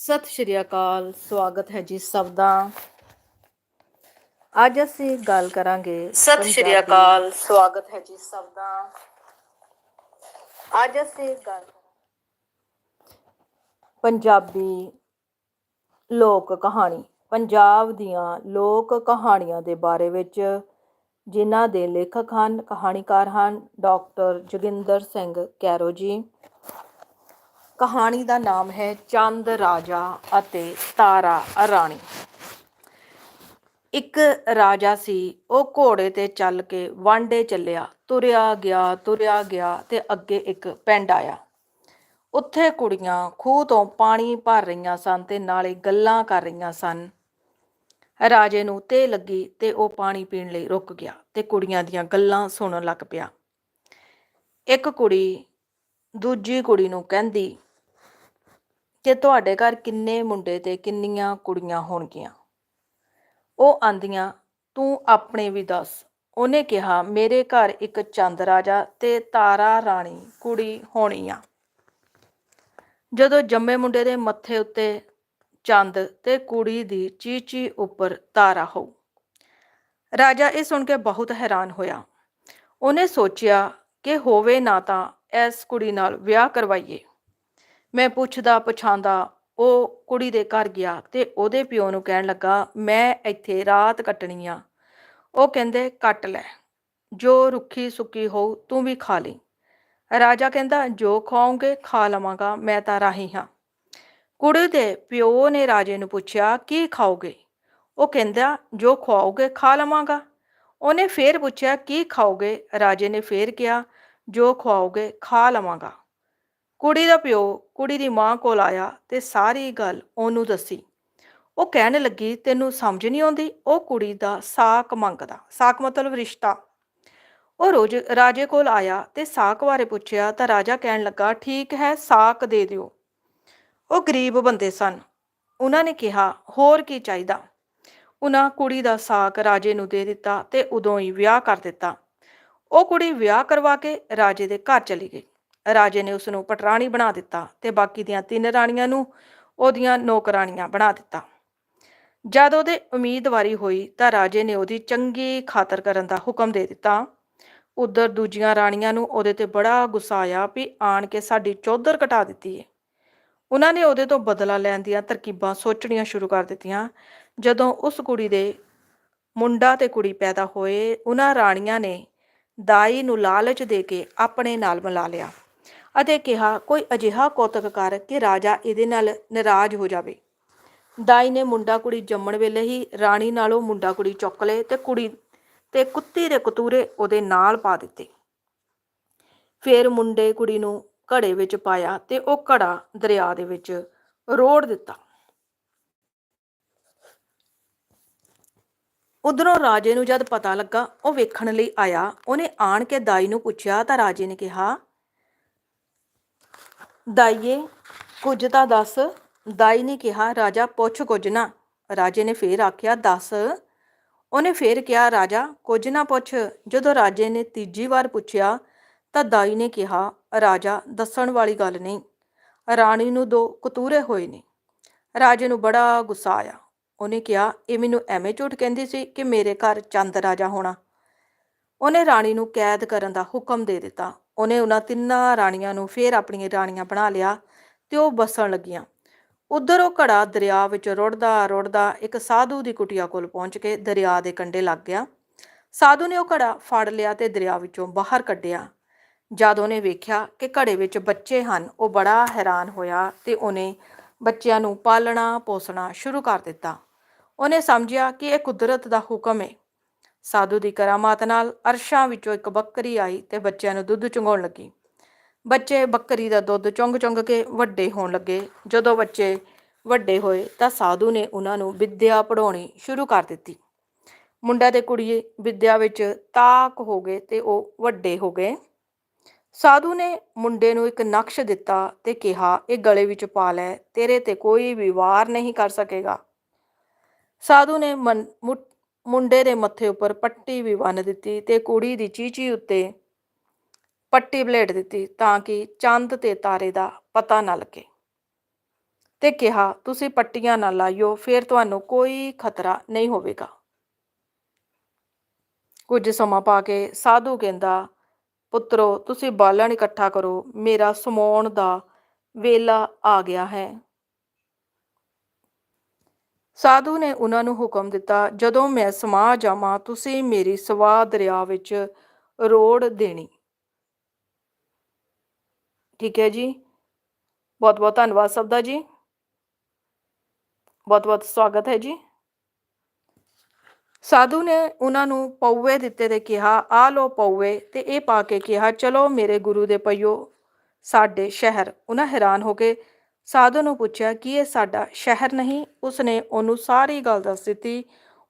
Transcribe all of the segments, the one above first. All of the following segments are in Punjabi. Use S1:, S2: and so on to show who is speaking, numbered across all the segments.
S1: ਸਤਿ ਸ਼੍ਰੀ ਅਕਾਲ ਸਵਾਗਤ ਹੈ ਜੀ ਸਭ ਦਾ। ਅੱਜ ਅਸੀਂ ਗੱਲ ਕਰਾਂਗੇ
S2: ਸਤਿ ਸ਼੍ਰੀ ਅਕਾਲ
S1: ਸਵਾਗਤ ਹੈ ਜੀ ਸਭ ਦਾ। ਅੱਜ ਅਸੀਂ ਗੱਲ ਪੰਜਾਬੀ ਲੋਕ ਕਹਾਣੀ। ਪੰਜਾਬ ਦੀਆਂ ਲੋਕ ਕਹਾਣੀਆਂ ਦੇ ਬਾਰੇ ਵਿੱਚ ਜਿਨ੍ਹਾਂ ਦੇ ਲੇਖਕ ਹਨ ਕਹਾਣੀਕਾਰ ਹਨ ਡਾਕਟਰ ਜੋਗਿੰਦਰ ਸਿੰਘ ਕੈਰੋ ਜੀ। ਕਹਾਣੀ ਦਾ ਨਾਮ ਹੈ ਚੰਦ ਰਾਜਾ ਅਤੇ ਤਾਰਾ ਰਾਣੀ। ਇੱਕ ਰਾਜਾ ਸੀ, ਉਹ ਘੋੜੇ ਤੇ ਚੱਲ ਕੇ ਵਾਂਡੇ ਚੱਲਿਆ। ਤੁਰਿਆ ਗਿਆ ਤੁਰਿਆ ਗਿਆ ਤੇ ਅੱਗੇ ਇੱਕ ਪਿੰਡ ਆਇਆ। ਉੱਥੇ ਕੁੜੀਆਂ ਖੂਹ ਤੋਂ ਪਾਣੀ ਭਰ ਰਹੀਆਂ ਸਨ ਤੇ ਨਾਲੇ ਗੱਲਾਂ ਕਰ ਰਹੀਆਂ ਸਨ। ਰਾਜੇ ਨੂੰ ਤੇ ਲੱਗੀ ਤੇ ਉਹ ਪਾਣੀ ਪੀਣ ਲਈ ਰੁਕ ਗਿਆ ਤੇ ਕੁੜੀਆਂ ਦੀਆਂ ਗੱਲਾਂ ਸੁਣਨ ਲੱਗ ਪਿਆ। ਇੱਕ ਕੁੜੀ ਦੂਜੀ ਕੁੜੀ ਨੂੰ ਕਹਿੰਦੀ ਕਿ ਤੁਹਾਡੇ ਘਰ ਕਿੰਨੇ ਮੁੰਡੇ ਤੇ ਕਿੰਨੀਆਂ ਕੁੜੀਆਂ ਹੋਣਗੀਆਂ? ਉਹ ਆਂਦੀਆਂ, ਤੂੰ ਆਪਣੇ ਵੀ ਦੱਸ। ਉਹਨੇ ਕਿਹਾ, ਮੇਰੇ ਘਰ ਇੱਕ ਚੰਦ ਰਾਜਾ ਤੇ ਤਾਰਾ ਰਾਣੀ ਕੁੜੀ ਹੋਣੀ ਆ ਜਦੋਂ ਜੰਮੇ ਮੁੰਡੇ ਦੇ ਮੱਥੇ ਉੱਤੇ ਚੰਦ ਤੇ ਕੁੜੀ ਦੀ ਚੀਚੀ ਉੱਪਰ ਤਾਰਾ ਹੋ ਰਾਜਾ ਇਹ ਸੁਣ ਕੇ ਬਹੁਤ ਹੈਰਾਨ ਹੋਇਆ। ਉਹਨੇ ਸੋਚਿਆ ਕਿ ਹੋਵੇ ਨਾ ਤਾਂ ਇਸ ਕੁੜੀ ਨਾਲ ਵਿਆਹ ਕਰਵਾਈਏ। ਮੈਂ ਪੁੱਛਦਾ ਪਛਾਂਦਾ ਉਹ ਕੁੜੀ ਦੇ ਘਰ ਗਿਆ ਤੇ ਉਹਦੇ ਪਿਓ ਨੂੰ ਕਹਿਣ ਲੱਗਾ, ਮੈਂ ਇੱਥੇ ਰਾਤ ਕੱਟਣੀ ਆ। ਉਹ ਕਹਿੰਦੇ, ਕੱਟ ਲੈ। ਜੋ ਰੁੱਖੀ ਸੁੱਕੀ ਹੋਊ ਤੂੰ ਵੀ ਖਾ ਲਈ। ਰਾਜਾ ਕਹਿੰਦਾ, ਜੋ ਖਾਓਗੇ ਖਾ ਲਵਾਂਗਾ, ਮੈਂ ਤਾਂ ਰਾਹੀ ਹਾਂ। ਕੁੜੀ ਦੇ ਪਿਓ ਨੇ ਰਾਜੇ ਨੂੰ ਪੁੱਛਿਆ, ਕੀ ਖਾਓਗੇ? ਉਹ ਕਹਿੰਦਾ, ਜੋ ਖਵਾਓਗੇ ਖਾ ਲਵਾਂਗਾ। ਉਹਨੇ ਫੇਰ ਪੁੱਛਿਆ, ਕੀ ਖਾਓਗੇ? ਰਾਜੇ ਨੇ ਫੇਰ ਕਿਹਾ, ਜੋ ਖਵਾਓਗੇ ਖਾ ਲਵਾਂਗਾ। ਕੁੜੀ ਦਾ ਪਿਓ ਕੁੜੀ ਦੀ ਮਾਂ ਕੋਲ ਆਇਆ ਤੇ ਸਾਰੀ ਗੱਲ ਉਹਨੂੰ ਦੱਸੀ। ਉਹ ਕਹਿਣ ਲੱਗੀ, ਤੈਨੂੰ ਸਮਝ ਨਹੀਂ ਆਉਂਦੀ? ਉਹ ਕੁੜੀ ਦਾ ਸਾਕ ਮੰਗਦਾ। ਸਾਕ ਮਤਲਬ ਰਿਸ਼ਤਾ। ਉਹ ਰੋਜ਼ ਰਾਜੇ ਕੋਲ ਆਇਆ ਤੇ ਸਾਕ ਬਾਰੇ ਪੁੱਛਿਆ ਤਾਂ ਰਾਜਾ ਕਹਿਣ ਲੱਗਾ, ਠੀਕ ਹੈ, ਸਾਕ ਦੇ ਦਿਓ। ਉਹ ਗਰੀਬ ਬੰਦੇ ਸਨ। ਉਹਨਾਂ ਨੇ ਕਿਹਾ, ਹੋਰ ਕੀ ਚਾਹੀਦਾ? ਉਹਨਾਂ ਕੁੜੀ ਦਾ ਸਾਕ ਰਾਜੇ ਨੂੰ ਦੇ ਦਿੱਤਾ ਤੇ ਉਦੋਂ ਹੀ ਵਿਆਹ ਕਰ ਦਿੱਤਾ। ਉਹ ਕੁੜੀ ਵਿਆਹ ਕਰਵਾ ਕੇ ਰਾਜੇ ਦੇ ਘਰ ਚਲੀ ਗਈ। ਰਾਜੇ ਨੇ ਉਸ ਨੂੰ ਪਟਰਾਣੀ ਬਣਾ ਦਿੱਤਾ ਤੇ ਬਾਕੀ ਦੀਆਂ ਤਿੰਨ ਰਾਣੀਆਂ ਨੂੰ ਉਹਦੀਆਂ ਨੌਕਰਾਣੀਆਂ ਬਣਾ ਦਿੱਤਾ। ਜਦ ਉਹਦੇ ਉਮੀਦਵਾਰੀ ਹੋਈ ਤਾਂ ਰਾਜੇ ਨੇ ਉਹਦੀ ਚੰਗੀ ਖਾਤਰ ਕਰਨ ਦਾ ਹੁਕਮ ਦੇ ਦਿੱਤਾ। ਉਧਰ ਦੂਜੀਆਂ ਰਾਣੀਆਂ ਨੂੰ ਉਹਦੇ ਤੇ ਬੜਾ ਗੁੱਸਾ ਆਇਆ ਵੀ ਆਣ ਕੇ ਸਾਡੀ ਚੌਧਰ ਕਟਾ ਦਿੱਤੀ ਏ। ਉਹਨਾਂ ਨੇ ਉਹਦੇ ਤੋਂ ਬਦਲਾ ਲੈਣ ਦੀਆਂ ਤਰਕੀਬਾਂ ਸੋਚਣੀਆਂ ਸ਼ੁਰੂ ਕਰ ਦਿੱਤੀਆਂ। ਜਦੋਂ ਉਸ ਕੁੜੀ ਦੇ ਮੁੰਡਾ ਤੇ ਕੁੜੀ ਪੈਦਾ ਹੋਏ, ਉਹਨਾਂ ਰਾਣੀਆਂ ਨੇ ਦਾਈ ਨੂੰ ਲਾਲਚ ਦੇ ਕੇ ਆਪਣੇ ਨਾਲ ਮਿਲਾ ਲਿਆ। ਅਤੇ ਕਿਹਾ, ਕੋਈ ਅਜਿਹਾ ਕੌਤਕ ਕਰ ਕਿ ਰਾਜਾ ਇਹਦੇ ਨਾਲ ਨਾਰਾਜ਼ ਹੋ ਜਾਵੇ? ਦਾਈ ਨੇ ਮੁੰਡਾ ਕੁੜੀ ਜੰਮਣ ਵੇਲੇ ਹੀ ਰਾਣੀ ਨਾਲੋਂ ਮੁੰਡਾ ਕੁੜੀ ਚੁੱਕ ਲਏ ਤੇ ਕੁੜੀ ਤੇ ਕੁੱਤੀ ਦੇ ਕਤੂਰੇ ਉਹਦੇ ਨਾਲ ਪਾ ਦਿੱਤੇ। ਫਿਰ ਮੁੰਡੇ ਕੁੜੀ ਨੂੰ ਘੜੇ ਵਿੱਚ ਪਾਇਆ ਤੇ ਉਹ ਘੜਾ ਦਰਿਆ ਦੇ ਵਿੱਚ ਰੋੜ ਦਿੱਤਾ। ਉਧਰੋਂ ਰਾਜੇ ਨੂੰ ਜਦ ਪਤਾ ਲੱਗਾ, ਉਹ ਵੇਖਣ ਲਈ ਆਇਆ। ਉਹਨੇ ਆਣ ਕੇ ਦਾਈ ਨੂੰ ਪੁੱਛਿਆ ਤਾਂ ਰਾਜੇ ਨੇ ਕਿਹਾ ਦਾਈਏ, ਕੁਝ ਤਾਂ ਦੱਸ। ਦਾਈ ਨੇ ਕਿਹਾ, ਰਾਜਾ, ਪੁੱਛ ਕੁਝ ਨਾ। ਰਾਜੇ ਨੇ ਫੇਰ ਆਖਿਆ, ਦੱਸ। ਉਹਨੇ ਫੇਰ ਕਿਹਾ, ਰਾਜਾ, ਕੁਝ ਨਾ ਪੁੱਛ। ਜਦੋਂ ਰਾਜੇ ਨੇ ਤੀਜੀ ਵਾਰ ਪੁੱਛਿਆ, ਤਾਂ ਦਾਈ ਨੇ ਕਿਹਾ, ਰਾਜਾ, ਦੱਸਣ ਵਾਲੀ ਗੱਲ ਨਹੀਂ। ਰਾਣੀ ਨੂੰ ਦੋ ਕਤੂਰੇ ਹੋਏ ਨੇ। ਰਾਜੇ ਨੂੰ ਬੜਾ ਗੁੱਸਾ ਆਇਆ। ਉਹਨੇ ਕਿਹਾ, ਇਹ ਮੈਨੂੰ ਐਵੇਂ ਝੂਠ ਕਹਿੰਦੀ ਸੀ ਕਿ ਮੇਰੇ ਘਰ ਚੰਦ ਰਾਜਾ ਹੋਣਾ। ਉਹਨੇ ਰਾਣੀ ਨੂੰ ਕੈਦ ਕਰਨ ਦਾ ਹੁਕਮ ਦੇ ਦਿੱਤਾ। ਉਹਨੇ ਉਹਨਾਂ ਤਿੰਨਾਂ ਰਾਣੀਆਂ ਨੂੰ ਫੇਰ ਆਪਣੀਆਂ ਰਾਣੀਆਂ ਬਣਾ ਲਿਆ ਤੇ ਉਹ ਬਸਣ ਲੱਗੀਆਂ। ਉਧਰ ਉਹ ਘੜਾ ਦਰਿਆ ਵਿੱਚ ਰੁੜਦਾ ਰੁੜਦਾ ਇੱਕ ਸਾਧੂ ਦੀ ਕੁਟਿਆ ਕੋਲ ਪਹੁੰਚ ਕੇ ਦਰਿਆ ਦੇ ਕੰਢੇ ਲੱਗ ਗਿਆ। ਸਾਧੂ ਨੇ ਉਹ ਘੜਾ ਫੜ ਲਿਆ ਤੇ ਦਰਿਆ ਵਿੱਚੋਂ ਬਾਹਰ ਕੱਢਿਆ। ਜਦ ਉਹਨੇ ਵੇਖਿਆ ਕਿ ਘੜੇ ਵਿੱਚ ਬੱਚੇ ਹਨ, ਉਹ ਬੜਾ ਹੈਰਾਨ ਹੋਇਆ ਤੇ ਉਹਨੇ ਬੱਚਿਆਂ ਨੂੰ ਪਾਲਣਾ ਪੋਸਣਾ ਸ਼ੁਰੂ ਕਰ ਦਿੱਤਾ। ਉਹਨੇ ਸਮਝਿਆ ਕਿ ਇਹ ਕੁਦਰਤ ਦਾ ਹੁਕਮ ਹੈ ਸਾਧੂ ਦੀ ਕਰਾਮਾਤ ਨਾਲ ਅਰਸ਼ਾਂ ਵਿੱਚੋਂ ਇੱਕ ਬੱਕਰੀ ਆਈ ਤੇ ਬੱਚਿਆਂ ਨੂੰ ਦੁੱਧ ਚੁੰਘਾਉਣ ਲੱਗੀ। ਬੱਚੇ ਬੱਕਰੀ ਦਾ ਦੁੱਧ ਚੁੰਗ ਚੁੰਗ ਕੇ ਵੱਡੇ ਹੋਣ ਲੱਗੇ। ਜਦੋਂ ਬੱਚੇ ਵੱਡੇ ਹੋਏ ਤਾਂ ਸਾਧੂ ਨੇ ਉਹਨਾਂ ਨੂੰ ਵਿੱਦਿਆ ਪੜਾਉਣੀ ਸ਼ੁਰੂ ਕਰ ਦਿੱਤੀ। ਮੁੰਡਾ ਤੇ ਕੁੜੀ ਵਿੱਦਿਆ ਵਿੱਚ ਤਾਕ ਹੋ ਗਏ ਤੇ ਉਹ ਵੱਡੇ ਹੋ ਗਏ। ਸਾਧੂ ਨੇ ਮੁੰਡੇ ਨੂੰ ਇੱਕ ਨਕਸ਼ ਦਿੱਤਾ ਤੇ ਕਿਹਾ, ਇਹ ਗਲੇ ਵਿੱਚ ਪਾ ਲੈ, ਤੇਰੇ ਤੇ ਕੋਈ ਵੀ ਵਾਰ ਨਹੀਂ ਕਰ ਸਕੇਗਾ। ਸਾਧੂ ਨੇ ਮਨ- ਮੁ- ਮੁੰਡੇ ਦੇ ਮੱਥੇ ਉੱਪਰ ਪੱਟੀ ਵੀ ਬੰਨ ਦਿੱਤੀ ਤੇ ਕੁੜੀ ਦੀ ਚੀਚੀ ਉੱਤੇ ਪੱਟੀ ਬਲੇਟ ਦਿੱਤੀ ਤਾਂ ਕਿ ਚੰਦ ਤੇ ਤਾਰੇ ਦਾ ਪਤਾ ਨਾ ਲੱਗੇ। ਤੇ ਕਿਹਾ, ਤੁਸੀਂ ਪੱਟੀਆਂ ਨਾ ਲਾਇਓ, ਫਿਰ ਤੁਹਾਨੂੰ ਕੋਈ ਖਤਰਾ ਨਹੀਂ ਹੋਵੇਗਾ। ਕੁਝ ਸਮਾਂ ਪਾ ਕੇ ਸਾਧੂ ਕਹਿੰਦਾ, ਪੁੱਤਰੋ, ਤੁਸੀਂ ਬਾਲਣ ਇਕੱਠਾ ਕਰੋ, ਮੇਰਾ ਸਮਾਉਣ ਦਾ ਵੇਲਾ ਆ ਗਿਆ ਹੈ। ਸਾਧੂ ਨੇ ਉਹਨਾਂ ਨੂੰ ਹੁਕਮ ਦਿੱਤਾ, ਜਦੋਂ ਮੈਂ ਸਮਾ ਜਾਵਾਂ, ਤੁਸੀਂ ਮੇਰੀ ਸਵਾ ਦਰਿਆ ਵਿੱਚ ਰੋੜ ਦੇਣੀ। ਠੀਕ ਹੈ ਜੀ। ਬਹੁਤ ਬਹੁਤ ਧੰਨਵਾਦ ਸਭ ਦਾ ਜੀ। ਬਹੁਤ ਬਹੁਤ ਸਵਾਗਤ ਹੈ ਜੀ। ਸਾਧੂ ਨੇ ਉਹਨਾਂ ਨੂੰ ਪੌਵੇ ਦਿੱਤੇ ਤੇ ਕਿਹਾ, ਆ ਲੋ ਪੌਵੇ ਤੇ ਇਹ ਪਾ ਕੇ ਕਿਹਾ, ਚਲੋ ਮੇਰੇ ਗੁਰੂ ਦੇ ਪਈਓ ਸਾਡੇ ਸ਼ਹਿਰ। ਉਹਨਾਂ ਹੈਰਾਨ ਹੋ ਕੇ ਸਾਧੂ ਨੂੰ ਪੁੱਛਿਆ ਕਿ ਇਹ ਸਾਡਾ ਸ਼ਹਿਰ ਨਹੀਂ, ਉਸਨੇ ਉਹਨੂੰ ਸਾਰੀ ਗੱਲ ਦੱਸ ਦਿੱਤੀ।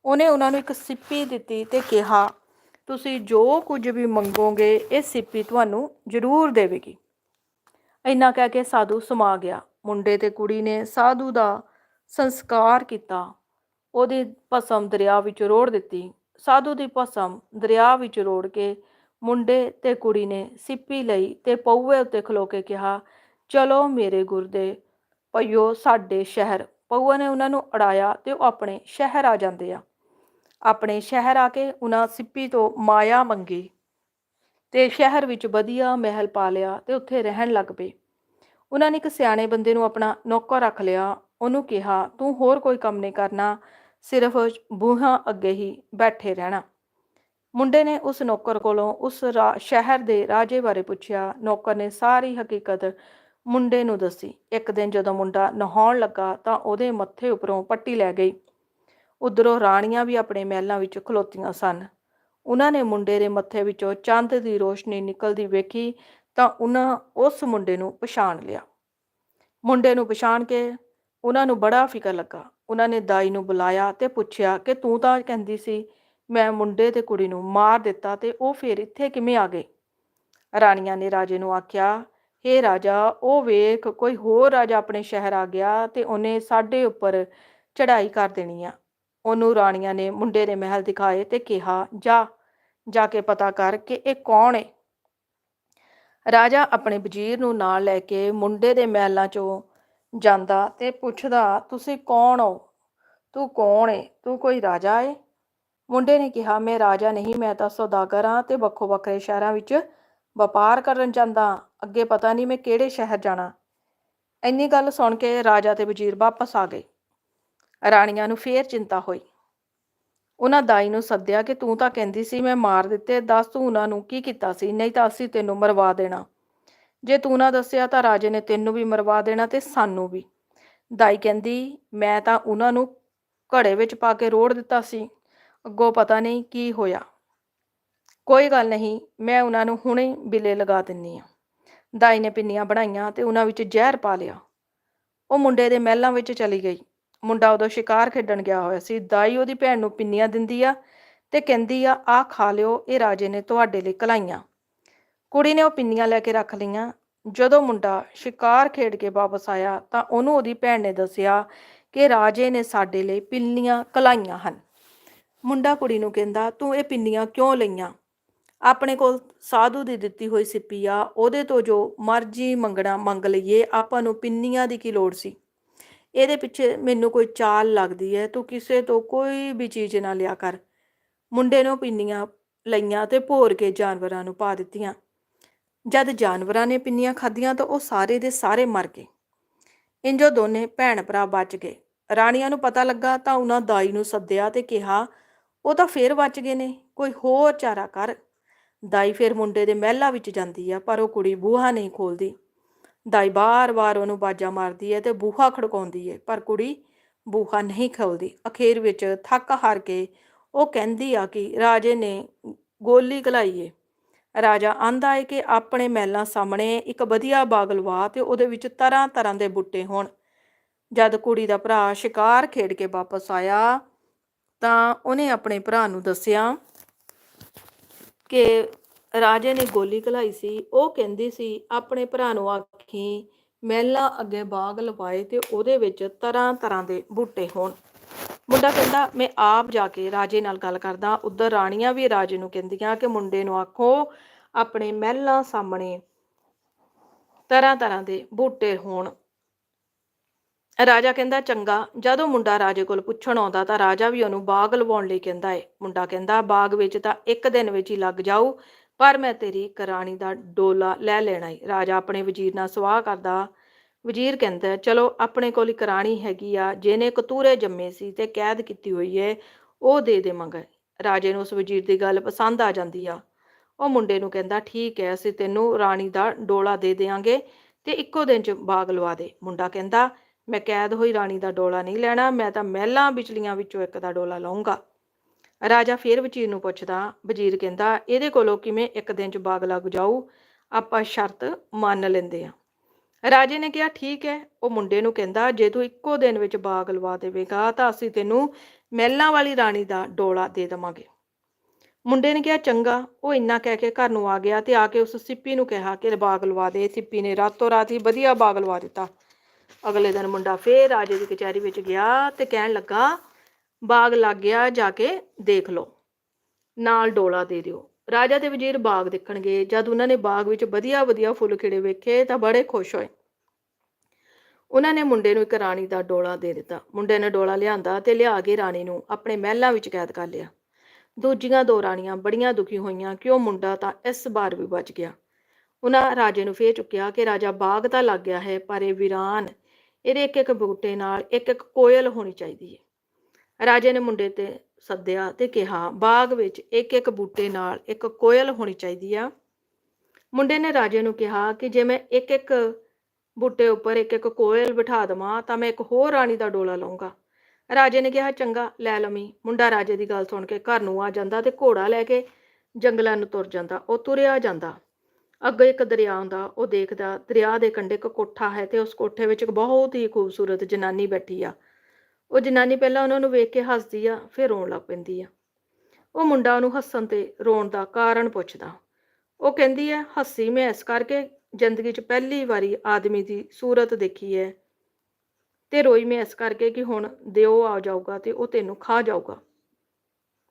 S1: ਉਹਨੇ ਉਹਨਾਂ ਨੂੰ ਇੱਕ ਸਿੱਪੀ ਦਿੱਤੀ ਤੇ ਕਿਹਾ, ਤੁਸੀਂ ਜੋ ਕੁਝ ਵੀ ਮੰਗੋਗੇ, ਇਹ ਸਿੱਪੀ ਤੁਹਾਨੂੰ ਜ਼ਰੂਰ ਦੇਵੇਗੀ। ਇੰਨਾ ਕਹਿ ਕੇ ਸਾਧੂ ਸਮਾ ਗਿਆ। ਮੁੰਡੇ ਤੇ ਕੁੜੀ ਨੇ ਸਾਧੂ ਦਾ ਸੰਸਕਾਰ ਕੀਤਾ। ਉਹਦੀ ਭਸਮ ਦਰਿਆ ਵਿੱਚ ਰੋੜ ਦਿੱਤੀ। ਸਾਧੂ ਦੀ ਭਸਮ ਦਰਿਆ ਵਿੱਚ ਰੋੜ ਕੇ ਮੁੰਡੇ ਤੇ ਕੁੜੀ ਨੇ ਸਿੱਪੀ ਲਈ ਤੇ ਪਊਏ ਉੱਤੇ ਖਲੋ ਕੇ ਕਿਹਾ ਚਲੋ ਮੇਰੇ ਗੁਰਦੇ ਪਈਓ ਸਾਡੇ ਸ਼ਹਿਰ ਪਊਆ ਨੇ ਉਹਨਾਂ ਨੂੰ ਅੜਾਇਆ ਤੇ ਉਹ ਆਪਣੇ ਸ਼ਹਿਰ ਆ ਜਾਂਦੇ ਆ। ਆਪਣੇ ਸ਼ਹਿਰ ਆ ਕੇ ਉਹਨਾਂ ਸਿੱਪੀ ਤੋਂ ਮਾਇਆ ਮੰਗੀ ਤੇ ਸ਼ਹਿਰ ਵਿੱਚ ਵਧੀਆ ਮਹਿਲ ਪਾ ਲਿਆ ਤੇ ਉੱਥੇ ਰਹਿਣ ਲੱਗ ਪਏ। ਉਹਨਾਂ ਨੇ ਇੱਕ ਸਿਆਣੇ ਬੰਦੇ ਨੂੰ ਆਪਣਾ ਨੌਕਰ ਰੱਖ ਲਿਆ। ਉਹਨੂੰ ਕਿਹਾ, ਤੂੰ ਹੋਰ ਕੋਈ ਕੰਮ ਨਹੀਂ ਕਰਨਾ, ਸਿਰਫ ਬੂਹਾਂ ਅੱਗੇ ਹੀ ਬੈਠੇ ਰਹਿਣਾ। ਮੁੰਡੇ ਨੇ ਉਸ ਨੌਕਰ ਕੋਲੋਂ ਉਸ ਰਾ- ਸ਼ਹਿਰ ਦੇ ਰਾਜੇ ਬਾਰੇ ਪੁੱਛਿਆ। ਨੌਕਰ ਨੇ ਸਾਰੀ ਹਕੀਕਤ ਮੁੰਡੇ ਨੂੰ ਦੱਸੀ। ਇੱਕ ਦਿਨ ਜਦੋਂ ਮੁੰਡਾ ਨਹਾਉਣ ਲੱਗਾ ਤਾਂ ਉਹਦੇ ਮੱਥੇ ਉੱਪਰੋਂ ਪੱਟੀ ਲੈ ਗਈ। ਉਧਰੋਂ ਰਾਣੀਆਂ ਵੀ ਆਪਣੇ ਮਹਿਲਾਂ ਵਿੱਚ ਖਲੋਤੀਆਂ ਸਨ। ਉਹਨਾਂ ਨੇ ਮੁੰਡੇ ਦੇ ਮੱਥੇ ਵਿੱਚੋਂ ਚੰਦ ਦੀ ਰੋਸ਼ਨੀ ਨਿਕਲਦੀ ਵੇਖੀ ਤਾਂ ਉਹਨਾਂ ਉਸ ਮੁੰਡੇ ਨੂੰ ਪਛਾਣ ਲਿਆ। ਮੁੰਡੇ ਨੂੰ ਪਛਾਣ ਕੇ ਉਹਨਾਂ ਨੂੰ ਬੜਾ ਫਿਕਰ ਲੱਗਾ। ਉਹਨਾਂ ਨੇ ਦਾਈ ਨੂੰ ਬੁਲਾਇਆ ਤੇ ਪੁੱਛਿਆ ਕਿ ਤੂੰ ਤਾਂ ਕਹਿੰਦੀ ਸੀ, ਮੈਂ ਮੁੰਡੇ ਤੇ ਕੁੜੀ ਨੂੰ ਮਾਰ ਦਿੱਤਾ ਤੇ ਉਹ ਫੇਰ ਇੱਥੇ ਕਿਵੇਂ ਆ ਗਏ? ਰਾਣੀਆਂ ਨੇ ਰਾਜੇ ਨੂੰ ਆਖਿਆ ਹੇ ਰਾਜਾ, ਉਹ ਵੇਖ ਕੋਈ ਹੋਰ ਰਾਜਾ ਆਪਣੇ ਸ਼ਹਿਰ ਆ ਗਿਆ ਤੇ ਉਹਨੇ ਸਾਡੇ ਉੱਪਰ ਚੜ੍ਹਾਈ ਕਰ ਦੇਣੀ ਆ। ਉਹਨੂੰ ਰਾਣੀਆਂ ਨੇ ਮੁੰਡੇ ਦੇ ਮਹਿਲ ਦਿਖਾਏ ਤੇ ਕਿਹਾ, ਜਾ ਜਾ ਕੇ ਪਤਾ ਕਰ ਕਿ ਇਹ ਕੌਣ ਏ? ਰਾਜਾ ਆਪਣੇ ਵਜ਼ੀਰ ਨੂੰ ਨਾਲ ਲੈ ਕੇ ਮੁੰਡੇ ਦੇ ਮਹਿਲਾਂ 'ਚੋਂ ਜਾਂਦਾ ਤੇ ਪੁੱਛਦਾ, ਤੁਸੀਂ ਕੌਣ ਹੋ? ਤੂੰ ਕੌਣ ਏ? ਤੂੰ ਕੋਈ ਰਾਜਾ ਏ? ਮੁੰਡੇ ਨੇ ਕਿਹਾ, ਮੈਂ ਰਾਜਾ ਨਹੀਂ, ਮੈਂ ਤਾਂ ਸੌਦਾਗਰ ਹਾਂ ਤੇ ਵੱਖੋ ਵੱਖਰੇ ਸ਼ਹਿਰਾਂ ਵਿੱਚ ਵਪਾਰ ਕਰਨ ਜਾਂਦਾ ਅੱਗੇ ਪਤਾ ਨਹੀਂ ਮੈਂ ਕਿਹੜੇ ਸ਼ਹਿਰ ਜਾਣਾ। ਇੰਨੀ ਗੱਲ ਸੁਣ ਕੇ ਰਾਜਾ ਤੇ ਵਜ਼ੀਰ ਵਾਪਸ ਆ ਗਏ। ਰਾਣੀਆਂ ਨੂੰ ਫੇਰ ਚਿੰਤਾ ਹੋਈ। ਉਹਨਾਂ ਦਾਈ ਨੂੰ ਸੱਦਿਆ ਕਿ ਤੂੰ ਤਾਂ ਕਹਿੰਦੀ ਸੀ ਮੈਂ ਮਾਰ ਦਿੱਤੇ, ਦੱਸ ਤੂੰ ਉਹਨਾਂ ਨੂੰ ਕੀ ਕੀਤਾ ਸੀ, ਨਹੀਂ ਤਾਂ ਅਸੀਂ ਤੈਨੂੰ ਮਰਵਾ ਦੇਣਾ। ਜੇ ਤੂੰ ਨਾ ਦੱਸਿਆ ਤਾਂ ਰਾਜੇ ਨੇ ਤੈਨੂੰ ਵੀ ਮਰਵਾ ਦੇਣਾ ਤੇ ਸਾਨੂੰ ਵੀ। ਦਾਈ ਕਹਿੰਦੀ, ਮੈਂ ਤਾਂ ਉਹਨਾਂ ਨੂੰ ਘੜੇ ਵਿੱਚ ਪਾ ਕੇ ਰੋੜ ਦਿੱਤਾ ਸੀ। ਅੱਗੋਂ ਪਤਾ ਨਹੀਂ ਕੀ ਹੋਇਆ। ਕੋਈ ਗੱਲ ਨਹੀਂ, ਮੈਂ ਉਹਨਾਂ ਨੂੰ ਹੁਣੇ ਹੀ ਬਿੱਲੇ ਲਗਾ ਦਿੰਨੀ ਆ। ਦਾਈ ਨੇ ਪਿੰਨੀਆਂ ਬਣਾਈਆਂ ਤੇ ਉਹਨਾਂ ਵਿੱਚ ਜ਼ਹਿਰ ਪਾ ਲਿਆ। ਉਹ ਮੁੰਡੇ ਦੇ ਮਹਿਲਾਂ ਵਿੱਚ ਚਲੀ ਗਈ। ਮੁੰਡਾ ਉਦੋਂ ਸ਼ਿਕਾਰ ਖੇਡਣ ਗਿਆ ਹੋਇਆ ਸੀ। ਦਾਈ ਉਹਦੀ ਭੈਣ ਨੂੰ ਪਿੰਨੀਆਂ ਦਿੰਦੀ ਆ ਤੇ ਕਹਿੰਦੀ ਆ ਆ ਖਾ ਲਿਓ, ਇਹ ਰਾਜੇ ਨੇ ਤੁਹਾਡੇ ਲਈ ਕਲਾਈਆਂ ਕੁੜੀ ਨੇ ਉਹ ਪਿੰਨੀਆਂ ਲੈ ਕੇ ਰੱਖ ਲਈਆਂ। ਜਦੋਂ ਮੁੰਡਾ ਸ਼ਿਕਾਰ ਖੇਡ ਕੇ ਵਾਪਸ ਆਇਆ ਤਾਂ ਉਹਨੂੰ ਉਹਦੀ ਭੈਣ ਨੇ ਦੱਸਿਆ ਕਿ ਰਾਜੇ ਨੇ ਸਾਡੇ ਲਈ ਪਿੰਨੀਆਂ ਕਲਾਈਆਂ ਹਨ। ਮੁੰਡਾ ਕੁੜੀ ਨੂੰ ਕਹਿੰਦਾ, ਤੂੰ ਇਹ ਪਿੰਨੀਆਂ ਕਿਉਂ ਲਈਆਂ? ਆਪਣੇ ਕੋਲ ਸਾਧੂ ਦੀ ਦਿੱਤੀ ਹੋਈ ਸਿੱਪੀ ਆ, ਉਹਦੇ ਤੋਂ ਜੋ ਮਰਜ਼ੀ ਮੰਗਣਾ ਮੰਗ ਲਈਏ, ਆਪਾਂ ਨੂੰ ਪਿੰਨੀਆਂ ਦੀ ਕੀ ਲੋੜ ਸੀ? ਇਹਦੇ ਪਿੱਛੇ ਮੈਨੂੰ ਕੋਈ ਚਾਲ ਲੱਗਦੀ ਹੈ, ਤੂੰ ਕਿਸੇ ਤੋਂ ਕੋਈ ਵੀ ਚੀਜ਼ ਨਾ ਲਿਆ ਕਰ। ਮੁੰਡੇ ਨੂੰ ਪਿੰਨੀਆਂ ਲਈਆਂ ਤੇ ਭੋਰ ਕੇ ਜਾਨਵਰਾਂ ਨੂੰ ਪਾ ਦਿੱਤੀਆਂ। ਜਦ ਜਾਨਵਰਾਂ ਨੇ ਪਿੰਨੀਆਂ ਖਾਧੀਆਂ ਤਾਂ ਉਹ ਸਾਰੇ ਦੇ ਸਾਰੇ ਮਰ ਗਏ। ਇੰਜੋ ਦੋਨੇ ਭੈਣ ਭਰਾ ਬਚ ਗਏ। ਰਾਣੀਆਂ ਨੂੰ ਪਤਾ ਲੱਗਾ ਤਾਂ ਉਹਨਾਂ ਦਾਈ ਨੂੰ ਸੱਦਿਆ ਤੇ ਕਿਹਾ, ਉਹ ਤਾਂ ਫੇਰ ਬਚ ਗਏ ਨੇ, ਕੋਈ ਹੋਰ ਚਾਰਾ ਕਰ। ਦਾਈ ਫਿਰ ਮੁੰਡੇ ਦੇ ਮਹਿਲਾ ਵਿੱਚ ਜਾਂਦੀ ਆ, ਪਰ ਉਹ ਕੁੜੀ ਬੂਹਾ ਨਹੀਂ ਖੋਲਦੀ। ਦਾਈ ਬਾਰ-ਬਾਰ ਉਹਨੂੰ ਬਾਜਾ ਮਾਰਦੀ ਹੈ ਤੇ ਬੂਹਾ ਖੜਕਾਉਂਦੀ ਹੈ ਪਰ ਕੁੜੀ ਬੂਹਾ ਨਹੀਂ ਖੋਲਦੀ। ਅਖੀਰ ਵਿੱਚ ਥੱਕ ਹਾਰ ਕੇ ਉਹ ਕਹਿੰਦੀ ਆ ਕਿ ਰਾਜੇ ਨੇ ਗੋਲੀ ਘਲਾਈ ਰਾਜਾ ਆਂਦਾ ਹੈ ਕਿ ਆਪਣੇ ਮਹਿਲਾਂ ਸਾਹਮਣੇ ਇੱਕ ਵਧੀਆ ਬਾਗ ਲਵਾ ਤੇ ਉਹਦੇ ਵਿੱਚ ਤਰ੍ਹਾਂ ਤਰ੍ਹਾਂ ਦੇ ਬੂਟੇ ਹੋਣ। ਜਦ ਕੁੜੀ ਦਾ ਭਰਾ ਸ਼ਿਕਾਰ ਖੇਡ ਕੇ ਵਾਪਸ ਆਇਆ ਤਾਂ ਉਹਨੇ ਆਪਣੇ ਭਰਾ ਨੂੰ ਦੱਸਿਆ ਕਿ ਰਾਜੇ ਨੇ ਗੋਲੀ ਘਲਾਈ ਸੀ, ਉਹ ਕਹਿੰਦੀ ਸੀ, ਆਪਣੇ ਭਰਾ ਨੂੰ ਆਖੀ, ਮਹਿਲਾ ਅੱਗੇ ਬਾਗ ਲਵਾਏ ਤੇ ਉਹਦੇ ਵਿੱਚ ਤਰ੍ਹਾਂ ਤਰ੍ਹਾਂ ਦੇ ਬੂਟੇ ਹੋਣ। ਮੁੰਡਾ ਕਹਿੰਦਾ, ਮੈਂ ਆਪ ਜਾ ਕੇ ਰਾਜੇ ਨਾਲ ਗੱਲ ਕਰਦਾ, ਉਧਰ ਰਾਣੀਆਂ ਵੀ ਰਾਜੇ ਨੂੰ ਕਹਿੰਦੀਆਂ ਕਿ ਮੁੰਡੇ ਨੂੰ ਆਖੋ, ਆਪਣੇ ਮਹਿਲਾਂ ਸਾਹਮਣੇ ਤਰ੍ਹਾਂ ਤਰ੍ਹਾਂ ਦੇ ਬੂਟੇ ਹੋਣ। ਰਾਜਾ ਕਹਿੰਦਾ, ਚੰਗਾ, ਜਦੋਂ ਮੁੰਡਾ ਰਾਜੇ ਕੋਲ ਪੁੱਛਣ ਆਉਂਦਾ ਤਾਂ ਰਾਜਾ ਵੀ ਉਹਨੂੰ ਬਾਗ ਲਵਾਉਣ ਲਈ ਕਹਿੰਦਾ ਏ। ਮੁੰਡਾ ਕਹਿੰਦਾ, ਬਾਗ ਵਿੱਚ ਤਾਂ ਇੱਕ ਦਿਨ ਵਿੱਚ ਹੀ ਲੱਗ ਜਾਊ, ਪਰ ਮੈਂ ਤੇਰੀ ਇੱਕ ਰਾਣੀ ਦਾ ਡੋਲਾ ਲੈ ਲੈਣਾ ਏ। ਰਾਜਾ ਆਪਣੇ ਵਜ਼ੀਰ ਨਾਲ ਸਵਾਹ ਕਰਦਾ। ਵਜ਼ੀਰ ਕਹਿੰਦਾ, ਚਲੋ, ਆਪਣੇ ਕੋਲ ਇੱਕ ਰਾਣੀ ਹੈਗੀ ਆ, ਜਿਹਨੇ ਕਤੂਰੇ ਜੰਮੇ ਸੀ ਤੇ ਕੈਦ ਕੀਤੀ ਹੋਈ ਏ, ਉਹ ਦੇ ਦੇਵਾਂਗਾ ਰਾਜੇ ਨੂੰ ਉਸ ਵਜ਼ੀਰ ਦੀ ਗੱਲ ਪਸੰਦ ਆ ਜਾਂਦੀ ਆ। ਉਹ ਮੁੰਡੇ ਨੂੰ ਕਹਿੰਦਾ, ਠੀਕ ਹੈ ਅਸੀਂ ਤੈਨੂੰ ਰਾਣੀ ਦਾ ਡੋਲਾ ਦੇ ਦੇਵਾਂਗੇ ਤੇ ਇੱਕੋ ਦਿਨ ਚ ਬਾਗ ਲਵਾ ਦੇ। ਮੁੰਡਾ ਕਹਿੰਦਾ ਮੈਂ ਕੈਦ ਹੋਈ ਰਾਣੀ ਦਾ ਡੋਲਾ ਨਹੀਂ ਲੈਣਾ, ਮੈਂ ਤਾਂ ਮਹਿਲਾਂ ਵਿਚਲੀਆਂ ਵਿੱਚੋਂ ਇੱਕ ਦਾ ਡੋਲਾ ਲਵਾਂਗਾ ਰਾਜਾ ਫੇਰ ਵਜ਼ੀਰ ਨੂੰ ਪੁੱਛਦਾ, ਵਜ਼ੀਰ ਕਹਿੰਦਾ, ਇਹਦੇ ਕੋਲੋਂ ਕਿਵੇਂ ਇੱਕ ਦਿਨ ਚ ਬਾਗ ਲੱਗ ਜਾਊ? ਆਪਾਂ ਸ਼ਰਤ ਮੰਨ ਲੈਂਦੇ ਆ। ਰਾਜੇ ਨੇ ਕਿਹਾ, ਠੀਕ ਹੈ ਉਹ ਮੁੰਡੇ ਨੂੰ ਕਹਿੰਦਾ, ਜੇ ਤੂੰ ਇੱਕੋ ਦਿਨ ਵਿੱਚ ਬਾਗ ਲਵਾ ਦੇਵੇਂਗਾ, ਤਾਂ ਅਸੀਂ ਤੈਨੂੰ ਮਹਿਲਾਂ ਵਾਲੀ ਰਾਣੀ ਦਾ ਡੋਲਾ ਦੇ ਦੇਵਾਂਗੇ। ਮੁੰਡੇ ਨੇ ਕਿਹਾ, ਚੰਗਾ। ਉਹ ਇੰਨਾ ਕਹਿ ਕੇ ਘਰ ਨੂੰ ਆ ਗਿਆ ਤੇ ਆ ਕੇ ਉਸ ਸਿੱਪੀ ਨੂੰ ਕਿਹਾ ਕਿ ਬਾਗ ਲਵਾ ਦੇ। ਸਿੱਪੀ ਨੇ ਰਾਤੋਂ ਰਾਤ ਹੀ ਵਧੀਆ ਬਾਗ ਲਵਾ ਦਿੱਤਾ। ਅਗਲੇ ਦਿਨ ਮੁੰਡਾ ਫੇਰ ਰਾਜੇ ਦੀ ਕਚਹਿਰੀ ਵਿੱਚ ਗਿਆ ਤੇ ਕਹਿਣ ਲੱਗਾ, ਬਾਗ ਲੱਗ ਗਿਆ, ਜਾ ਕੇ ਦੇਖ ਲਓ। ਨਾਲ ਡੋਲਾ ਦੇ ਦਿਓ। ਰਾਜਾ ਤੇ ਵਜ਼ੀਰ ਬਾਗ ਦੇਖਣਗੇ। ਜਦ ਉਹਨਾਂ ਨੇ ਬਾਗ ਵਿੱਚ ਵਧੀਆ ਵਧੀਆ ਫੁੱਲ ਖਿੜੇ ਵੇਖੇ ਤਾਂ ਬੜੇ ਖੁਸ਼ ਹੋਏ। ਉਹਨਾਂ ਨੇ ਮੁੰਡੇ ਨੂੰ ਇੱਕ ਰਾਣੀ ਦਾ ਡੋਲਾ ਦੇ ਦਿੱਤਾ। ਮੁੰਡੇ ਨੇ ਡੋਲਾ ਲਿਆਂਦਾ ਤੇ ਲਿਆ ਕੇ ਰਾਣੀ ਨੂੰ ਆਪਣੇ ਮਹਿਲਾਂ ਵਿੱਚ ਕੈਦ ਕਰ ਲਿਆ। ਦੂਜੀਆਂ ਦੋ ਰਾਣੀਆਂ ਬੜੀਆਂ ਦੁਖੀ ਹੋਈਆਂ ਕਿ ਉਹ ਮੁੰਡਾ ਤਾਂ ਇਸ ਵਾਰ ਵੀ ਬਚ ਗਿਆ। ਉਹਨਾਂ ਰਾਜੇ ਨੂੰ ਫੇਰ ਚੁੱਕਿਆ ਕਿ ਰਾਜਾ ਬਾਗ ਤਾਂ ਲੱਗ ਗਿਆ ਹੈ, ਪਰ ਇਹ ਵੀਰਾਨ ਇਹਦੇ ਇੱਕ ਇੱਕ ਬੂਟੇ ਨਾਲ ਇੱਕ ਇੱਕ ਕੋਇਲ ਹੋਣੀ ਚਾਹੀਦੀ ਹੈ। ਰਾਜੇ ਨੇ ਮੁੰਡੇ ਤੇ ਸੱਦਿਆ ਤੇ ਕਿਹਾ, ਬਾਗ ਵਿੱਚ ਇੱਕ ਇੱਕ ਬੂਟੇ ਨਾਲ ਇੱਕ ਕੋਇਲ ਹੋਣੀ ਚਾਹੀਦੀ ਆ। ਮੁੰਡੇ ਨੇ ਰਾਜੇ ਨੂੰ ਕਿਹਾ ਕਿ ਜੇ ਮੈਂ ਇੱਕ ਇੱਕ ਬੂਟੇ ਉੱਪਰ ਇੱਕ ਇੱਕ ਕੋਇਲ ਬਿਠਾ ਦਵਾਂ ਤਾਂ ਮੈਂ ਇੱਕ ਹੋਰ ਰਾਣੀ ਦਾ ਡੋਲਾ ਲਵਾਂਗਾ ਰਾਜੇ ਨੇ ਕਿਹਾ, ਚੰਗਾ, ਲੈ ਲਵੀਂ ਮੁੰਡਾ ਰਾਜੇ ਦੀ ਗੱਲ ਸੁਣ ਕੇ ਘਰ ਨੂੰ ਆ ਜਾਂਦਾ ਤੇ ਘੋੜਾ ਲੈ ਕੇ ਜੰਗਲਾਂ ਨੂੰ ਤੁਰ ਜਾਂਦਾ, ਉਹ ਤੁਰਿਆ ਜਾਂਦਾ। ਅੱਗੇ ਇੱਕ ਦਰਿਆ ਆਉਂਦਾ ਉਹ ਦੇਖਦਾ, ਦਰਿਆ ਦੇ ਕੰਢੇ ਇੱਕ ਕੋਠਾ ਹੈ ਤੇ ਉਸ ਕੋਠੇ ਵਿੱਚ ਇੱਕ ਬਹੁਤ ਹੀ ਖੂਬਸੂਰਤ ਜਨਾਨੀ ਬੈਠੀ ਆ। ਉਹ ਜਨਾਨੀ ਪਹਿਲਾਂ ਉਹਨਾਂ ਨੂੰ ਵੇਖ ਕੇ ਹੱਸਦੀ ਆ, ਫਿਰ ਰੋਣ ਲੱਗ ਪੈਂਦੀ ਆ। ਉਹ ਮੁੰਡਾ ਉਹਨੂੰ ਹੱਸਣ ਤੇ ਰੋਣ ਦਾ ਕਾਰਨ ਪੁੱਛਦਾ। ਉਹ ਕਹਿੰਦੀ ਹੈ, ਹੱਸੀ ਮੈਂ ਇਸ ਕਰਕੇ, ਜ਼ਿੰਦਗੀ 'ਚ ਪਹਿਲੀ ਵਾਰੀ ਆਦਮੀ ਦੀ ਸੂਰਤ ਦੇਖੀ ਹੈ ਤੇ ਰੋਈ ਮੈਂ ਇਸ ਕਰਕੇ ਕਿ ਹੁਣ ਦਿਓ ਆ ਜਾਊਗਾ ਤੇ ਉਹ ਤੈਨੂੰ ਖਾ ਜਾਊਗਾ।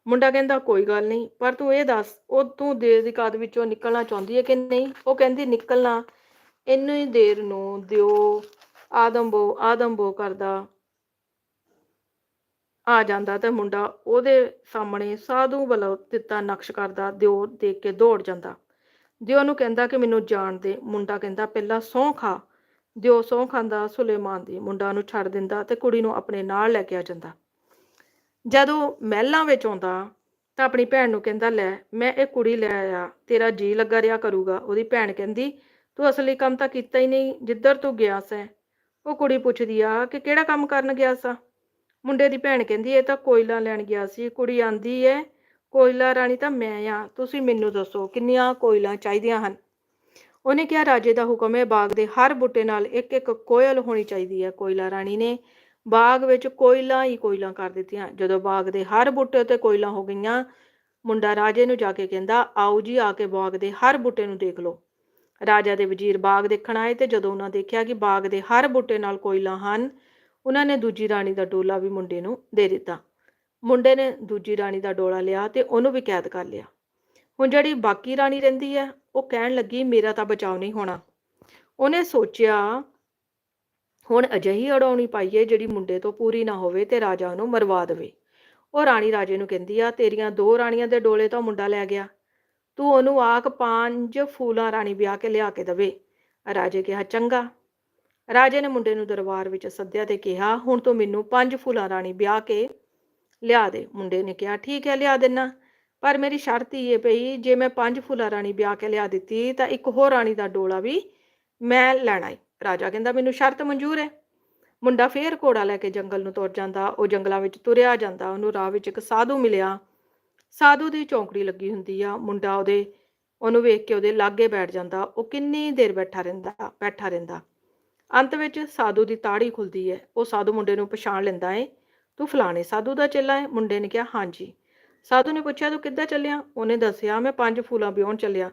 S1: ਮੁੰਡਾ ਕਹਿੰਦਾ, ਕੋਈ ਗੱਲ ਨਹੀਂ, ਪਰ ਤੂੰ ਇਹ ਦੱਸ, ਉਹ ਤੂੰ ਦੇਰ ਦੀ ਕਾਦ ਵਿੱਚੋਂ ਨਿਕਲਣਾ ਚਾਹੁੰਦੀ ਹੈ ਕਿ ਨਹੀਂ? ਉਹ ਕਹਿੰਦੀ, ਨਿਕਲਣਾ, ਇੰਨੀ ਦੇਰ ਨੂੰ ਦਿਓ ਆਦਮਬੋ ਆਦਮਬੋ ਕਰਦਾ, ਆ ਜਾਂਦਾ ਤੇ ਮੁੰਡਾ ਉਹਦੇ ਸਾਹਮਣੇ ਸਾਧੂ ਵੱਲੋਂ ਦਿੱਤਾ ਨਕਸ਼ ਕਰਦਾ, ਦਿਓ ਦੇਖ ਕੇ ਦੌੜ ਜਾਂਦਾ। ਦਿਓ ਨੂੰ ਕਹਿੰਦਾ ਕਿ ਮੈਨੂੰ ਜਾਣ ਦੇ। ਮੁੰਡਾ ਕਹਿੰਦਾ, ਪਹਿਲਾਂ ਸਹੁੰ ਖਾ। ਦਿਓ ਸਹੁੰ ਖਾਂਦਾ ਸੁਲੇਮਾਨ ਦੀ, ਮੁੰਡਾ ਨੂੰ ਛੱਡ ਦਿੰਦਾ ਤੇ ਕੁੜੀ ਨੂੰ ਆਪਣੇ ਨਾਲ ਲੈ ਕੇ ਆ ਜਾਂਦਾ। ਜਦੋਂ ਮਹਿਲਾਂ ਵਿੱਚ ਆਉਂਦਾ ਤਾਂ ਆਪਣੀ ਭੈਣ ਨੂੰ ਕਹਿੰਦਾ, ਲੈ, ਮੈਂ ਇਹ ਕੁੜੀ ਲੈ ਆਇਆ, ਤੇਰਾ ਜੀ ਲੱਗਾ ਰਿਹਾ ਕਰੂਗਾ। ਉਹਦੀ ਭੈਣ ਕਹਿੰਦੀ, ਤੂੰ ਅਸਲੀ ਕੰਮ ਤਾਂ ਕੀਤਾ ਹੀ ਨਹੀਂ, ਜਿੱਧਰ ਤੂੰ ਗਿਆ ਸੈਂ। ਉਹ ਕੁੜੀ ਪੁੱਛਦੀ, ਆ ਕਿ ਕਿਹੜਾ ਕੰਮ ਕਰਨ ਗਿਆ ਸਾ? ਮੁੰਡੇ ਦੀ ਭੈਣ ਕਹਿੰਦੀ, ਇਹ ਤਾਂ ਕੋਇਲਾ ਲੈਣ ਗਿਆ ਸੀ, ਕੁੜੀ ਆਂਦੀ ਏ ਕੋਇਲਾ ਰਾਣੀ ਤਾਂ ਮੈਂ ਆ, ਤੁਸੀਂ ਮੈਨੂੰ ਦੱਸੋ ਕਿੰਨੀਆਂ ਕੋਇਲਾਂ ਚਾਹੀਦੀਆਂ ਹਨ? ਉਹਨੇ ਕਿਹਾ, ਰਾਜੇ ਦਾ ਹੁਕਮ ਹੈ, ਬਾਗ ਦੇ ਹਰ ਬੂਟੇ ਨਾਲ ਇੱਕ ਇੱਕ ਕੋਇਲ ਹੋਣੀ ਚਾਹੀਦੀ ਹੈ। ਕੋਇਲਾ ਰਾਣੀ ਨੇ ਬਾਗ ਵਿੱਚ ਕੋਇਲਾਂ ਹੀ ਕੋਇਲਾਂ ਕਰ ਦਿੱਤੀਆਂ। ਜਦੋਂ ਬਾਗ ਦੇ ਹਰ ਬੂਟੇ ਉੱਤੇ ਕੋਇਲਾਂ ਹੋ ਗਈਆਂ, ਮੁੰਡਾ ਰਾਜੇ ਨੂੰ ਜਾ ਕੇ ਕਹਿੰਦਾ, ਆਓ ਜੀ, ਆ ਕੇ ਬਾਗ ਦੇ ਹਰ ਬੂਟੇ ਨੂੰ ਦੇਖ ਲਓ। ਰਾਜਾ ਦੇ ਵਜ਼ੀਰ ਬਾਗ ਦੇਖਣ ਆਏ ਤੇ ਜਦੋਂ ਉਹਨਾਂ ਦੇਖਿਆ ਕਿ ਬਾਗ ਦੇ ਹਰ ਬੂਟੇ ਨਾਲ ਕੋਇਲਾਂ ਹਨ, ਉਹਨਾਂ ਨੇ ਦੂਜੀ ਰਾਣੀ ਦਾ ਡੋਲਾ ਵੀ ਮੁੰਡੇ ਨੂੰ ਦੇ ਦਿੱਤਾ। ਮੁੰਡੇ ਨੇ ਦੂਜੀ ਰਾਣੀ ਦਾ ਡੋਲਾ ਲਿਆ ਤੇ ਉਹਨੂੰ ਵੀ ਕੈਦ ਕਰ ਲਿਆ। ਹੁਣ ਜਿਹੜੀ ਬਾਕੀ ਰਾਣੀ ਰਹਿੰਦੀ ਹੈ, ਉਹ ਕਹਿਣ ਲੱਗੀ, ਮੇਰਾ ਤਾਂ ਬਚਾਓ ਨਹੀਂ ਹੋਣਾ। ਉਹਨੇ ਸੋਚਿਆ ਹੁਣ ਅਜਿਹੀ ਅੜਾਉਣੀ ਪਾਈਏ ਜਿਹੜੀ ਮੁੰਡੇ ਤੋਂ ਪੂਰੀ ਨਾ ਹੋਵੇ ਤੇ ਰਾਜਾ ਉਹਨੂੰ ਮਰਵਾ ਦੇਵੇ। ਉਹ ਰਾਣੀ ਰਾਜੇ ਨੂੰ ਕਹਿੰਦੀ ਆ, ਤੇਰੀਆਂ ਦੋ ਰਾਣੀਆਂ ਦੇ ਡੋਲੇ ਤੋਂ ਮੁੰਡਾ ਲੈ ਗਿਆ। ਤੂੰ ਉਹਨੂੰ ਆਖ ਪੰਜ ਫੂਲਾਂ ਰਾਣੀ ਵਿਆਹ ਕੇ ਲਿਆ ਕੇ ਦਵੇ। ਰਾਜੇ ਕਿਹਾ, ਚੰਗਾ। ਰਾਜੇ ਨੇ ਮੁੰਡੇ ਨੂੰ ਦਰਬਾਰ ਵਿੱਚ ਸੱਦਿਆ ਤੇ ਕਿਹਾ, ਹੁਣ ਤੂੰ ਮੈਨੂੰ ਪੰਜ ਫੁੱਲਾਂ ਰਾਣੀ ਵਿਆਹ ਕੇ ਲਿਆ ਦੇ। ਮੁੰਡੇ ਨੇ ਕਿਹਾ, ਠੀਕ ਹੈ, ਲਿਆ ਦੇਣਾ ਪਰ ਮੇਰੀ ਸ਼ਰਤ ਇਹ ਪਈ, ਜੇ ਮੈਂ ਪੰਜ ਫੁੱਲਾਂ ਰਾਣੀ ਵਿਆਹ ਕੇ ਲਿਆ ਦਿੱਤੀ ਤਾਂ ਇੱਕ ਹੋਰ ਰਾਣੀ ਦਾ ਡੋਲਾ ਵੀ ਮੈਂ ਲੈਣਾ ਏ। ਰਾਜਾ ਕਹਿੰਦਾ, ਮੈਨੂੰ ਸ਼ਰਤ ਮਨਜ਼ੂਰ ਹੈ। ਮੁੰਡਾ ਫੇਰ ਘੋੜਾ ਲੈ ਕੇ ਜੰਗਲ ਨੂੰ ਤੁਰ ਜਾਂਦਾ। ਉਹ ਜੰਗਲਾਂ ਵਿੱਚ ਤੁਰਿਆ ਜਾਂਦਾ। ਉਹਨੂੰ ਰਾਹ ਵਿੱਚ ਇੱਕ ਸਾਧੂ ਮਿਲਿਆ। ਸਾਧੂ ਦੀ ਚੌਂਕੜੀ ਲੱਗੀ ਹੁੰਦੀ ਆ। ਮੁੰਡਾ ਉਹਦੇ, ਉਹਨੂੰ ਵੇਖ ਕੇ ਉਹਦੇ ਲਾਗੇ ਬੈਠ ਜਾਂਦਾ। ਉਹ ਕਿੰਨੀ ਦੇਰ ਬੈਠਾ ਰਹਿੰਦਾ ਬੈਠਾ ਰਹਿੰਦਾ। ਅੰਤ ਵਿੱਚ ਸਾਧੂ ਦੀ ਤਾੜੀ ਖੁੱਲਦੀ ਹੈ। ਉਹ ਸਾਧੂ ਮੁੰਡੇ ਨੂੰ ਪਛਾਣ ਲੈਂਦਾ ਏ, ਤੂੰ ਫਲਾਣੇ ਸਾਧੂ ਦਾ ਚੇਲਾ ਹੈ ਮੁੰਡੇ ਨੇ ਕਿਹਾ, ਹਾਂਜੀ। ਸਾਧੂ ਨੇ ਪੁੱਛਿਆ, ਤੂੰ ਕਿੱਦਾਂ ਚੱਲਿਆ? ਉਹਨੇ ਦੱਸਿਆ, ਮੈਂ ਪੰਜ ਫੂਲਾਂ ਵਿਆਉਣ ਚੱਲਿਆ।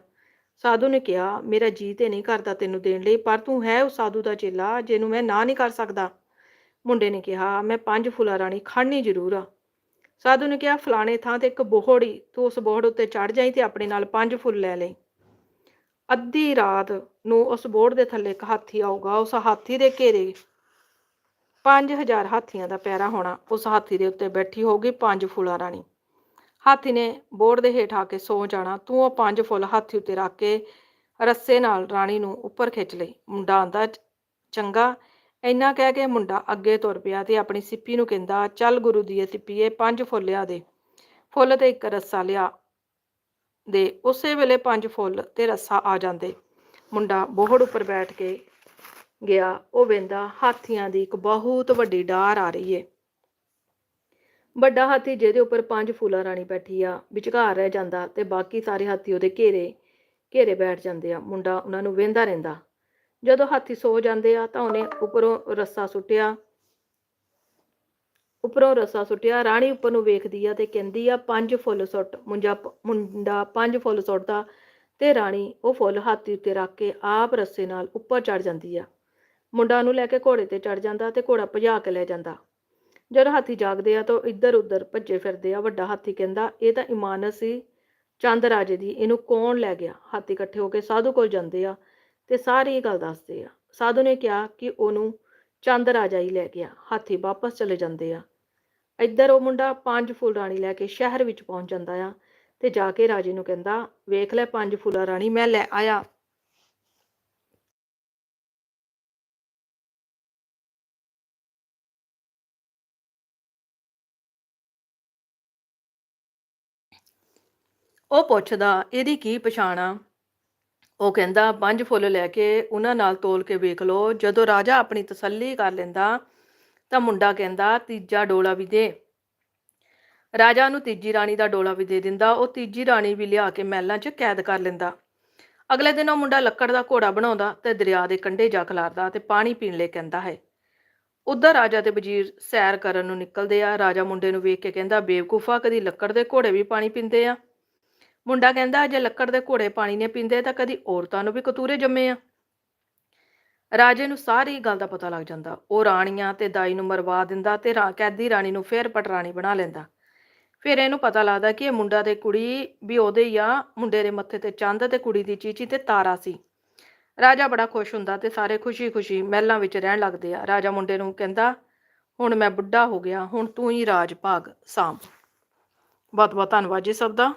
S1: ਸਾਧੂ ਨੇ ਕਿਹਾ, ਮੇਰਾ ਜੀ ਤੇ ਨਹੀਂ ਕਰਦਾ ਤੈਨੂੰ ਦੇਣ ਲਈ, ਪਰ ਤੂੰ ਹੈ ਉਸ ਸਾਧੂ ਦਾ ਚੇਲਾ ਜਿਹਨੂੰ ਮੈਂ ਨਾ ਨਹੀਂ ਕਰ ਸਕਦਾ। ਮੁੰਡੇ ਨੇ ਕਿਹਾ, ਮੈਂ ਪੰਜ ਫੁੱਲਾਂ ਰਾਣੀ ਖੜਨੀ ਜ਼ਰੂਰ ਆ। ਸਾਧੂ ਨੇ ਕਿਹਾ, ਫਲਾਣੇ ਥਾਂ ਤੇ ਇੱਕ ਬੋਹੜੀ, ਤੂੰ ਉਸ ਬੋਹੜ ਉੱਤੇ ਚੜ ਜਾਈਂ ਤੇ ਆਪਣੇ ਨਾਲ ਪੰਜ ਫੁੱਲ ਲੈ ਲਈ। ਅੱਧੀ ਰਾਤ ਨੂੰ ਉਸ ਬੋਹੜ ਦੇ ਥੱਲੇ ਇੱਕ ਹਾਥੀ ਆਊਗਾ, ਉਸ ਹਾਥੀ ਦੇ ਘੇਰੇ 5000 ਹਾਥੀਆਂ ਦਾ ਪੈਰਾ ਹੋਣਾ, ਉਸ ਹਾਥੀ ਦੇ ਉੱਤੇ ਬੈਠੀ ਹੋਊਗੀ ਪੰਜ ਫੁੱਲਾਂ ਰਾਣੀ। ਹਾਥੀ ਨੇ ਬੋਰਡ ਦੇ ਹੇਠ ਆ ਕੇ ਸੌ ਜਾਣਾ। ਤੂੰ ਉਹ ਪੰਜ ਫੁੱਲ ਹਾਥੀ ਉੱਤੇ ਰੱਖ ਕੇ ਰੱਸੇ ਨਾਲ ਰਾਣੀ ਨੂੰ ਉੱਪਰ ਖਿੱਚ ਲਈ। ਮੁੰਡਾ ਆਂਦਾ, ਚੰਗਾ। ਇੰਨਾ ਕਹਿ ਕੇ ਮੁੰਡਾ ਅੱਗੇ ਤੁਰ ਪਿਆ ਤੇ ਆਪਣੀ ਸਿੱਪੀ ਨੂੰ ਕਹਿੰਦਾ, ਚੱਲ ਗੁਰੂ ਦੀ ਸਿੱਪੀਏ, ਪੰਜ ਫੁੱਲ ਦੇ। ਫੁੱਲ ਤੇ ਇੱਕ ਰੱਸਾ ਲਿਆ ਦੇ। ਉਸੇ ਵੇਲੇ ਪੰਜ ਫੁੱਲ ਤੇ ਰੱਸਾ ਆ ਜਾਂਦੇ। ਮੁੰਡਾ ਬੋਹੜ ਉੱਪਰ ਬੈਠ ਕੇ ਗਿਆ। ਉਹ ਵੇਂਦਾ, ਹਾਥੀਆਂ ਦੀ ਇੱਕ ਬਹੁਤ ਵੱਡੀ ਡਾਰ ਆ ਰਹੀ ਏ। ਵੱਡਾ ਹਾਥੀ ਜਿਹਦੇ ਉੱਪਰ ਪੰਜ ਫੁੱਲਾਂ ਰਾਣੀ ਬੈਠੀ ਆ, ਵਿਚਕਾਰ ਰਹਿ ਜਾਂਦਾ ਤੇ ਬਾਕੀ ਸਾਰੇ ਹਾਥੀ ਉਹਦੇ ਘੇਰੇ ਘੇਰੇ ਬੈਠ ਜਾਂਦੇ ਆ। ਮੁੰਡਾ ਉਹਨਾਂ ਨੂੰ ਵੇਂਦਾ ਰਹਿੰਦਾ। ਜਦੋਂ ਹਾਥੀ ਸੋ ਜਾਂਦੇ ਆ ਤਾਂ ਉਹਨੇ ਉੱਪਰੋਂ ਰੱਸਾ ਸੁੱਟਿਆ। ਉੱਪਰੋਂ ਰੱਸਾ ਸੁੱਟਿਆ। ਰਾਣੀ ਉੱਪਰ ਨੂੰ ਵੇਖਦੀ ਆ ਤੇ ਕਹਿੰਦੀ ਆ, ਪੰਜ ਫੁੱਲ ਸੁੱਟ। ਮੁੰਡਾ ਮੁੰਡਾ ਪੰਜ ਫੁੱਲ ਸੁੱਟਦਾ ਤੇ ਰਾਣੀ ਉਹ ਫੁੱਲ ਹਾਥੀ ਉੱਤੇ ਰੱਖ ਕੇ ਆਪ ਰੱਸੇ ਨਾਲ ਉੱਪਰ ਚੜ ਜਾਂਦੀ ਆ। ਮੁੰਡਾ ਨੂੰ ਲੈ ਕੇ ਘੋੜੇ ਤੇ ਚੜ ਜਾਂਦਾ ਤੇ ਘੋੜਾ ਭਜਾ ਕੇ ਲੈ ਜਾਂਦਾ। ਜਦੋਂ ਹਾਥੀ ਜਾਗਦੇ ਆ ਤਾਂ ਉਹ ਇੱਧਰ ਉੱਧਰ ਭੱਜੇ ਫਿਰਦੇ ਆ। ਵੱਡਾ ਹਾਥੀ ਕਹਿੰਦਾ, ਇਹ ਤਾਂ ਇਮਾਨਤ ਸੀ ਚੰਦ ਰਾਜੇ ਦੀ, ਇਹਨੂੰ ਕੌਣ ਲੈ ਗਿਆ? ਹਾਥੀ ਇਕੱਠੇ ਹੋ ਕੇ ਸਾਧੂ ਕੋਲ ਜਾਂਦੇ ਆ ਤੇ ਸਾਰੀ ਗੱਲ ਦੱਸਦੇ ਆ। ਸਾਧੂ ਨੇ ਕਿਹਾ ਕਿ ਉਹਨੂੰ ਚੰਦ ਰਾਜਾ ਹੀ ਲੈ ਗਿਆ। ਹਾਥੀ ਵਾਪਸ ਚਲੇ ਜਾਂਦੇ ਆ। ਇੱਧਰ ਉਹ ਮੁੰਡਾ ਪੰਜ ਫੁੱਲ ਰਾਣੀ ਲੈ ਕੇ ਸ਼ਹਿਰ ਵਿੱਚ ਪਹੁੰਚ ਜਾਂਦਾ ਆ ਤੇ ਜਾ ਕੇ ਰਾਜੇ ਨੂੰ ਕਹਿੰਦਾ, ਵੇਖ ਲੈ ਪੰਜ ਫੁੱਲਾਂ ਰਾਣੀ, ਮੈਂ ਲੈ ਆਇਆ। ਉਹ ਪੁੱਛਦਾ, ਇਹਦੀ ਕੀ ਪਛਾਣ ਆ? ਉਹ ਕਹਿੰਦਾ, ਪੰਜ ਫੁੱਲ ਲੈ ਕੇ ਉਹਨਾਂ ਨਾਲ ਤੋਲ ਕੇ ਵੇਖ ਲਓ, ਜਦੋਂ ਰਾਜਾ ਆਪਣੀ ਤਸੱਲੀ ਕਰ ਲੈਂਦਾ, ਤਾਂ ਮੁੰਡਾ ਕਹਿੰਦਾ, ਤੀਜਾ ਡੋਲਾ ਵੀ ਦੇ। ਰਾਜਾ ਨੂੰ ਤੀਜੀ ਰਾਣੀ ਦਾ ਡੋਲਾ ਵੀ ਦੇ ਦਿੰਦਾ, ਉਹ ਤੀਜੀ ਰਾਣੀ ਵੀ ਲਿਆ ਕੇ ਮਹਿਲਾਂ 'ਚ ਕੈਦ ਕਰ ਲੈਂਦਾ। ਅਗਲੇ ਦਿਨ ਉਹ ਮੁੰਡਾ ਲੱਕੜ ਦਾ ਘੋੜਾ ਬਣਾਉਂਦਾ ਤੇ ਦਰਿਆ ਦੇ ਕੰਢੇ ਜਾ ਖਲਾਰਦਾ ਤੇ ਪਾਣੀ ਪੀਣ ਲਈ ਕਹਿੰਦਾ ਹੈ। ਉਧਰ ਰਾਜਾ ਤੇ ਵਜ਼ੀਰ ਸੈਰ ਕਰਨ ਨੂੰ ਨਿਕਲਦੇ ਆ। ਰਾਜਾ ਮੁੰਡੇ ਨੂੰ ਵੇਖ ਕੇ ਕਹਿੰਦਾ, ਬੇਵਕੂਫਾ, ਕਦੀ ਲੱਕੜ ਦੇ ਘੋੜੇ ਵੀ ਪਾਣੀ ਪੀਂਦੇ ਆ? ਮੁੰਡਾ ਕਹਿੰਦਾ, ਜੇ ਲੱਕੜ ਦੇ ਘੋੜੇ ਪਾਣੀ ਨੇ ਪੀਂਦੇ, ਤਾਂ ਕਦੀ ਔਰਤਾਂ ਨੂੰ ਵੀ ਕਤੂਰੇ ਜੰਮੇ ਆ। ਰਾਜੇ ਨੂੰ ਸਾਰੀ ਗੱਲ ਦਾ ਪਤਾ ਲੱਗ ਜਾਂਦਾ। ਉਹ ਰਾਣੀਆਂ ਤੇ ਦਾਈ ਨੂੰ ਮਰਵਾ ਦਿੰਦਾ ਤੇ ਰਾ- ਕੈਦੀ ਰਾਣੀ ਨੂੰ ਫੇਰ ਪਟਰਾਣੀ ਬਣਾ ਲੈਂਦਾ। ਫਿਰ ਇਹਨੂੰ ਪਤਾ ਲੱਗਦਾ ਕਿ ਇਹ ਮੁੰਡਾ ਤੇ ਕੁੜੀ ਵੀ ਉਹਦੇ ਹੀ ਆ, ਮੁੰਡੇ ਦੇ ਮੱਥੇ ਤੇ ਚੰਦ ਤੇ ਕੁੜੀ ਦੀ ਚੀਚੀ ਤੇ ਤਾਰਾ ਸੀ। ਰਾਜਾ ਬੜਾ ਖੁਸ਼ ਹੁੰਦਾ ਤੇ ਸਾਰੇ ਖੁਸ਼ੀ-ਖੁਸ਼ੀ ਮਹਿਲਾਂ ਵਿੱਚ ਰਹਿਣ ਲੱਗਦੇ ਆ। ਰਾਜਾ ਮੁੰਡੇ ਨੂੰ ਕਹਿੰਦਾ, ਹੁਣ ਮੈਂ ਬੁੱਢਾ ਹੋ ਗਿਆ, ਹੁਣ ਤੂੰ ਹੀ ਰਾਜ ਭਾਗ, ਸਾਂਭ। ਬਹੁਤ ਬਹੁਤ ਧੰਨਵਾਦ ਜੀ ਸਭ ਦਾ।